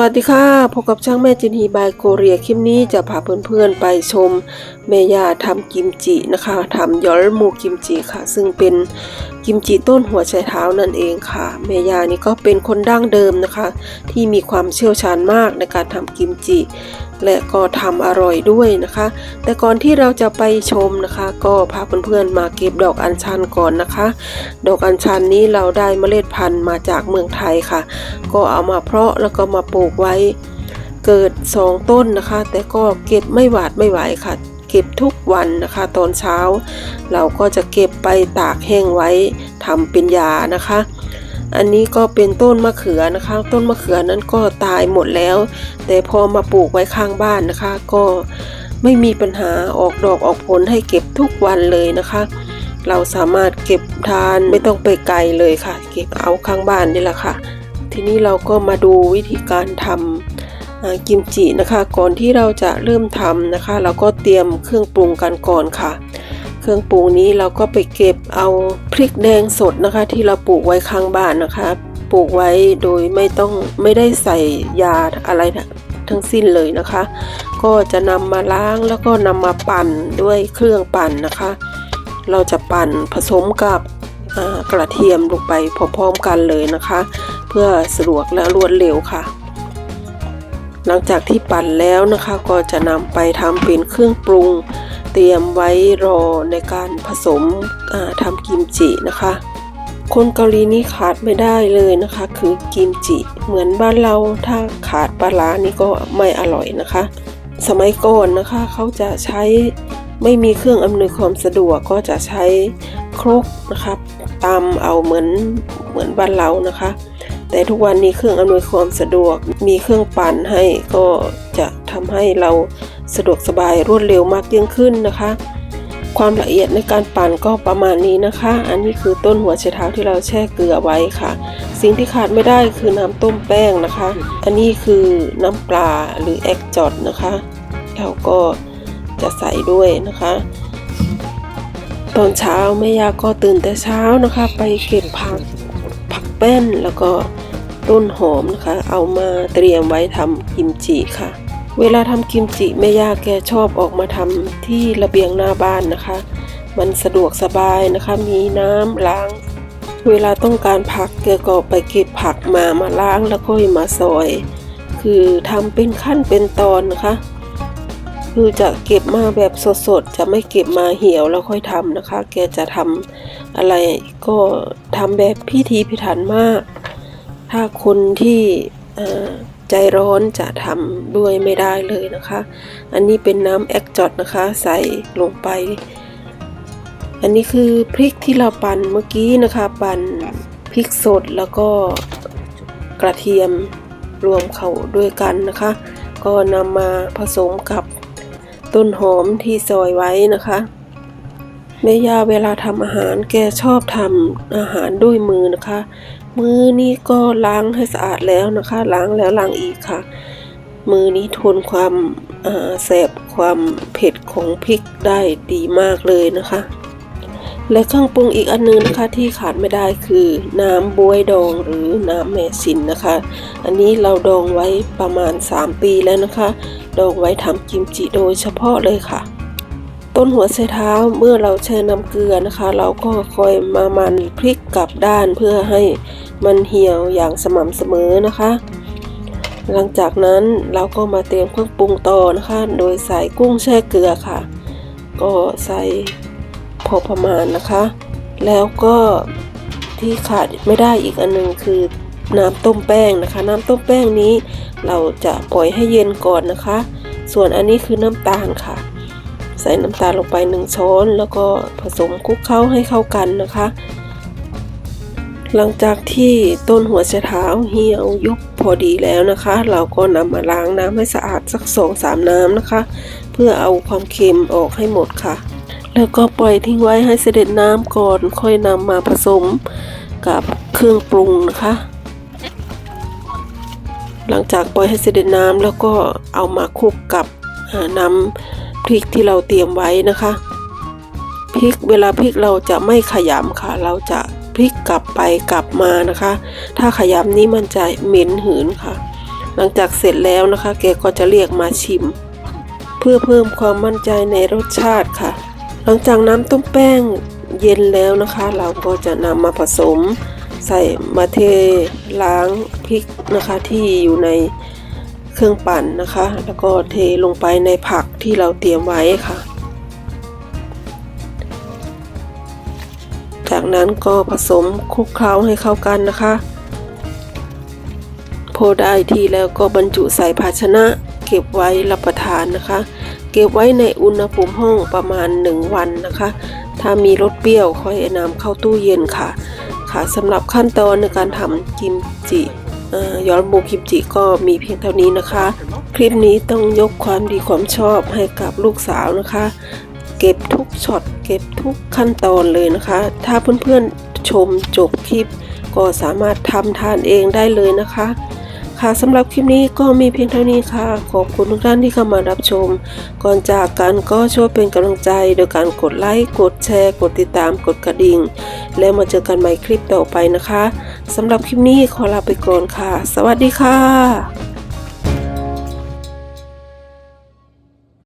วัสดีค่ะ พบกับช่างแม่จินฮีบายโกเรียคลิปนี้จะพาเพื่อนๆไปชมแม่ย่าทำกิมจินะคะทำยอลมูกิมจิค่ะ ซึ่งเป็น กิมจิต้นหัวไชเท้านั่นเองค่ะแม่ยานี่ก็เป็นคนดั้งเดิมนะคะ ที่มีความเชี่ยวชาญมากในการทำกิมจิ และก็ทำอร่อยด้วยนะคะ แต่ก่อนที่เราจะไปชมนะคะ ก็พาเพื่อนๆมาเก็บดอกอัญชันก่อนนะคะ ดอกอัญชันนี้เราได้เมล็ดพันธุ์มาจากเมืองไทยค่ะ ก็เอามาเพาะแล้วก็มาปลูกไว้เกิดสองต้นนะคะ แต่ก็เก็บไม่หวาดไม่ไหวค่ะ ก็บทุกวันนะคะ ตอนเช้า เราก็จะเก็บไปตากแห้งไว้ทำเป็นยานะคะ อันนี้ก็เป็นต้นมะเขือนะคะ ต้นมะเขือนั้นก็ตายหมดแล้ว แต่พอมาปลูกไว้ข้างบ้านนะคะ ก็ไม่มีปัญหาออกดอกออกผลให้เก็บทุกวันเลยนะคะ เราสามารถเก็บทานไม่ต้องไปไกลเลยค่ะ เก็บเอาข้างบ้านนี่แหละค่ะ ทีนี้เราก็มาดูวิธีการทำอ่า กิมจินะคะ ก่อนที่เราจะเริ่มทำนะคะ เราก็เตรียมเครื่องปรุงกันก่อนค่ะ เครื่องปรุงนี้เราก็ไปเก็บเอาพริกแดงสดนะคะ ที่เราปลูกไว้ข้างบ้านนะคะ ปลูกไว้โดยไม่ต้องไม่ได้ใส่ยาอะไรทั้งสิ้นเลยนะคะ ก็จะนำมาล้างแล้วก็นำมาปั่นด้วยเครื่องปั่นนะคะ เราจะปั่นผสมกับกระเทียมลงไปพร้อมๆกันเลยนะคะ เพื่อสะดวกและรวดเร็วค่ะ หลังจากที่ปั่นแล้วนะคะก็จะนำไปทำเป็นเครื่องปรุง เตรียมไว้รอในการผสมทำกิมจินะคะ คนเกาหลีนี่ขาดไม่ได้เลยนะคะ คือกิมจิ เหมือนบ้านเราถ้าขาดปลาร้านี่ก็ไม่อร่อยนะคะ สมัยก่อนนะคะเขาจะใช้ไม่มีเครื่องอำนวยความสะดวกก็จะใช้ครกนะคะตำเอาเหมือนเหมือนบ้านเรานะคะ แต่ทุกวันนี้เครื่องอำนวยความสะดวก มีเครื่องปั่นให้ก็จะทำให้เราสะดวกสบายรวดเร็วมากยิ่งขึ้นนะคะ ความละเอียดในการปั่นก็ประมาณนี้นะคะ อันนี้คือต้นหัวไชเท้าที่เราแช่เกลือไว้ค่ะ สิ่งที่ขาดไม่ได้คือน้ำต้มแป้งนะคะ อันนี้คือน้ำปลาหรือแอกจอดนะคะเราก็จะใส่ด้วยนะคะ ตอนเช้าแม่ยาก็ตื่นแต่เช้านะคะ ไปเก็บผักผัก แป้นแล้วก็ต้นหอมนะคะ เอามาเตรียมไว้ทำกิมจิค่ะ เวลาทำกิมจิแม่ย่าแกชอบออกมาทำที่ระเบียงหน้าบ้านนะคะ มันสะดวกสบายนะคะ มีน้ำล้าง เวลาต้องการผักแกก็ไปเก็บผักมามาล้างแล้วก็มาซอย คือทำเป็นขั้นเป็นตอนนะคะ คือจะเก็บมาแบบสดๆ จะไม่เก็บมาเหี่ยวแล้วค่อยทำนะคะ แกจะทำอะไรก็ทำแบบพิธีพิถันมาก ถ้าคนที่ใจร้อนจะทำด้วยไม่ได้เลยนะคะ อันนี้เป็นน้ำแอกจอดนะคะ ใส่ลงไป อันนี้คือพริกที่เราปั่นเมื่อกี้นะคะ ปั่นพริกสดแล้วก็กระเทียมรวมเข้าด้วยกันนะคะ ก็นำมาผสมกับ ต้นหอมที่ซอยไว้นะคะแม่ย่าเวลาทำอาหารแกชอบทำอาหารด้วยมือนะคะ มือนี้ก็ล้างให้สะอาดแล้วนะคะ ล้างแล้วล้างอีกค่ะ มือนี้ทนความแสบความเผ็ดของพริกได้ดีมากเลยนะคะ และเครื่องปรุงอีกอันนึงนะคะที่ขาดไม่ได้คือน้ำบวยดองหรือน้ำแม่สินนะคะ อันนี้เราดองไว้ประมาณ 3 ปีแล้วนะคะ ดองไว้ทำกิมจิโดยเฉพาะเลยค่ะ ต้นหัวไชเท้าเมื่อเราแช่น้ำเกลือนะคะ เราก็คอยมามันพลิกกลับด้านเพื่อให้มันเหี่ยวอย่างสม่ำเสมอนะคะ หลังจากนั้นเราก็มาเตรียมเครื่องปรุงต่อนะคะ โดยใส่กุ้งแช่เกลือค่ะ ก็ใส่ พอประมาณนะคะ แล้วก็ที่ขาดไม่ได้อีกอันหนึงคือน้ำต้มแป้งนะคะ น้ำต้มแป้งนี้ เราจะปล่อยให้เย็นก่อนนะคะ ส่วนอันนี้คือน้ำตาลค่ะ ใส่น้ำตาลลงไปหนึ่งช้อน แล้วก็ผสมคลุกเคล้าให้เข้ากันนะคะ หลังจากที่ต้นหัวไชเท้าเหี่ยวยุบพอดีแล้วนะคะ เราก็นำมาล้างน้ำให้สะอาดสักสองสามน้ำนะคะ เพื่อเอาความเค็มออกให้หมดค่ะ แล้วก็ปล่อยทิ้งไว้ให้เสด็จน้ำก่อนค่อยนำมาผสมกับเครื่องปรุงนะคะ หลังจากปล่อยให้เสด็จน้ำแล้วก็เอามาคลุกกับน้ำพริกที่เราเตรียมไว้นะคะพริกเวลาพริกเราจะไม่ขยำค่ะ เราจะพลิกกลับไปกลับมานะคะ ถ้าขยำนี้มันจะเหม็นหืนค่ะ หลังจากเสร็จแล้วนะคะแกก็จะเรียกมาชิม เพื่อเพิ่มความมั่นใจในรสชาติค่ะ หลังจากน้ำต้มแป้งเย็นแล้วนะคะ เราก็จะนำมาผสม ใส่มาเทล้างพริกนะคะที่อยู่ในเครื่องปั่นนะคะ แล้วก็เทลงไปในผักที่เราเตรียมไว้ค่ะ จากนั้นก็ผสมคลุกเคล้าให้เข้ากันนะคะ พอได้ที่แล้วก็บรรจุใส่ภาชนะ เก็บไว้รับประทานนะคะ เก็บไว้ในอุณหภูมิห้องประมาณ 1 วันนะคะ ถ้ามีรสเปรี้ยวค่อยนำเข้าตู้เย็นค่ะ ค่ะสำหรับขั้นตอนในการทำกิมจิย้อนบูกิมจิก็มีเพียงเท่านี้นะคะ คลิปนี้ต้องยกความดีความชอบให้กับลูกสาวนะคะ เก็บทุกช็อตเก็บทุกขั้นตอนเลยนะคะ ถ้าเพื่อนๆชมจบคลิป ก็สามารถทำทานเองได้เลยนะคะ ค่ะสำหรับคลิปนี้ก็มีเพียงเท่านี้ค่ะ ขอบคุณทุกท่านที่เข้ามารับชม ก่อนจากกันก็ช่วยเป็นกำลังใจโดยการกดไลค์ กดแชร์ กดติดตาม กดกระดิ่ง แล้วมาเจอกันใหม่คลิปต่อไปนะคะสำหรับคลิปนี้ขอลาไปก่อนค่ะ สวัสดีค่ะ